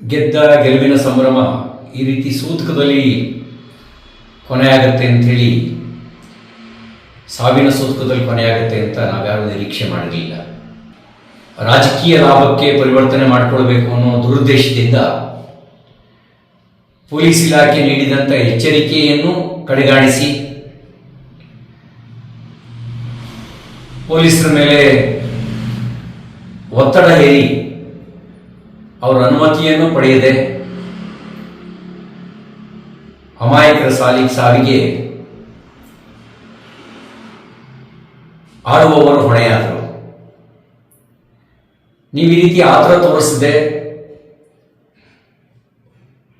ಗೆದ್ದ ಗೆಲುವಿನ ಸಂಭ್ರಮ ಈ ರೀತಿ ಸೂತಕದಲ್ಲಿ ಕೊನೆಯಾಗತ್ತೆ ಅಂಥೇಳಿ ಸಾವಿನ ಸೂತಕದಲ್ಲಿ ಕೊನೆಯಾಗತ್ತೆ ಅಂತ ನಾವ್ಯಾರು ನಿರೀಕ್ಷೆ ಮಾಡಲಿಲ್ಲ ರಾಜಕೀಯ ಲಾಭಕ್ಕೆ ಪರಿವರ್ತನೆ ಮಾಡಿಕೊಳ್ಬೇಕು ಅನ್ನೋ ದುರುದ್ದೇಶದಿಂದ ಪೊಲೀಸ್ ಇಲಾಖೆ ನೀಡಿದಂಥ ಎಚ್ಚರಿಕೆಯನ್ನು ಕಡೆಗಾಣಿಸಿ ಪೊಲೀಸರ ಮೇಲೆ ಒತ್ತಡ ಹೇರಿ ಅವರ ಅನುಮತಿಯನ್ನು ಪಡೆಯದೆ ಅಮಾಯಕರ ಸಾಲಿಗೆ ಸಾವಿಗೆ ಆಡುವವರು ಹೊಣೆಯಾದರು. ನೀವು ಈ ರೀತಿ ಆತರ ತೋರಿಸಿದೆ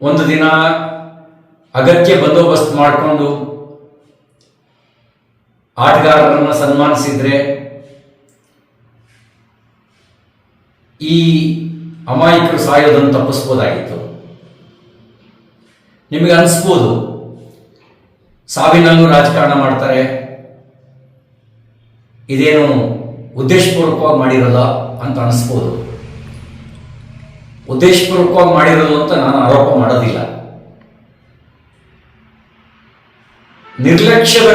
ಒಂದು ದಿನ ಅಗತ್ಯ ಬಂದೋಬಸ್ತ್ ಮಾಡಿಕೊಂಡು ಆಟಗಾರರನ್ನು ಸನ್ಮಾನಿಸಿದ್ರೆ ಈ ಅಮಾಯಕರು ಸಾಯೋದನ್ನು ತಪ್ಪಿಸ್ಬೋದಾಗಿತ್ತು. ನಿಮಗೆ ಅನಿಸ್ಬೋದು, ಸಾವಿನಲ್ಲೂ ರಾಜಕಾರಣ ಮಾಡ್ತಾರೆ. ಇದೇನು ಉದ್ದೇಶಪೂರ್ವಕವಾಗಿ ಮಾಡಿರಲ್ಲ ಅಂತ ಅನಿಸ್ಬೋದು. ಉದ್ದೇಶಪೂರ್ವಕವಾಗಿ ಮಾಡಿರಲ್ಲ ಅಂತ ನಾನು ಆರೋಪ ಮಾಡೋದಿಲ್ಲ. ನಿರ್ಲಕ್ಷ್ಯದ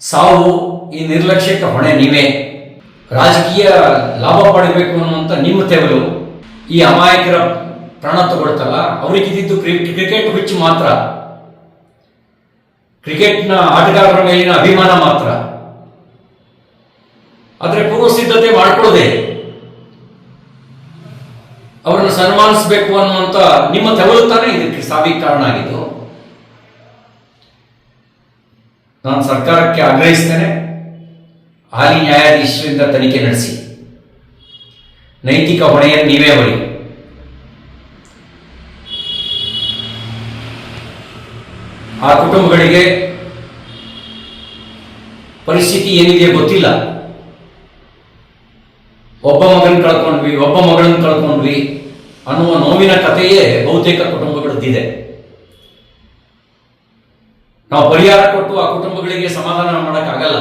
ಸಾವು ಈ ನಿರ್ಲಕ್ಷ್ಯಕ್ಕೆ ಹೊಣೆ ನೀವೇ. ರಾಜಕೀಯ ಲಾಭ ಪಡಿಬೇಕು ಅನ್ನುವಂಥ ನಿಮ್ಮ ತೆವಲು ಈ ಅಮಾಯಕರ ಪ್ರಾಣ ತಗೊಳ್ತಲ್ಲ? ಇದ್ದಿದ್ದು ಕ್ರಿಕೆಟ್ ಹುಚ್ಚು ಮಾತ್ರ. ಕ್ರಿಕೆಟ್ನ ಆಟಗಾರರ ಮೇಲಿನ ಅಭಿಮಾನ ಮಾತ್ರ. ಆದರೆ ಪೂರ್ವ ಸಿದ್ಧತೆ ಮಾಡ್ಕೊಳ್ಳದೆ ಅವರನ್ನು ಸನ್ಮಾನಿಸಬೇಕು ಅನ್ನುವಂಥ ನಿಮ್ಮ ತೆವಲು ತಾನೇ ಇದಕ್ಕೆ ಸಾವಿಗೆ ಕಾರಣ ಆಗಿದ್ದು. ನಾನು ಸರ್ಕಾರಕ್ಕೆ ಆಗ್ರಹಿಸ್ತೇನೆ. ಹಾಲಿ ನ್ಯಾಯಾಧೀಶರಿಂದ ತನಿಖೆ ನಡೆಸಿ. ನೈತಿಕ ಹೊಣೆಯನ್ನು ನೀವೇ ಹೊರಿ. ಆ ಕುಟುಂಬಗಳಿಗೆ ಪರಿಸ್ಥಿತಿ ಏನಿದೆ ಗೊತ್ತಿಲ್ಲ. ಒಬ್ಬ ಮಗನ ಕಳ್ಕೊಂಡ್ವಿ, ಒಬ್ಬ ಮಗಳನ್ನು ಕಳ್ಕೊಂಡ್ವಿ ಅನ್ನುವ ನೋವಿನ ಕಥೆಯೇ ಬಹುತೇಕ ಕುಟುಂಬಗಳದ್ದಿದೆ. ನಾವು ಪರಿಹಾರ ಕೊಟ್ಟು ಆ ಕುಟುಂಬಗಳಿಗೆ ಸಮಾಧಾನ ಮಾಡೋಕ್ಕಾಗಲ್ಲ.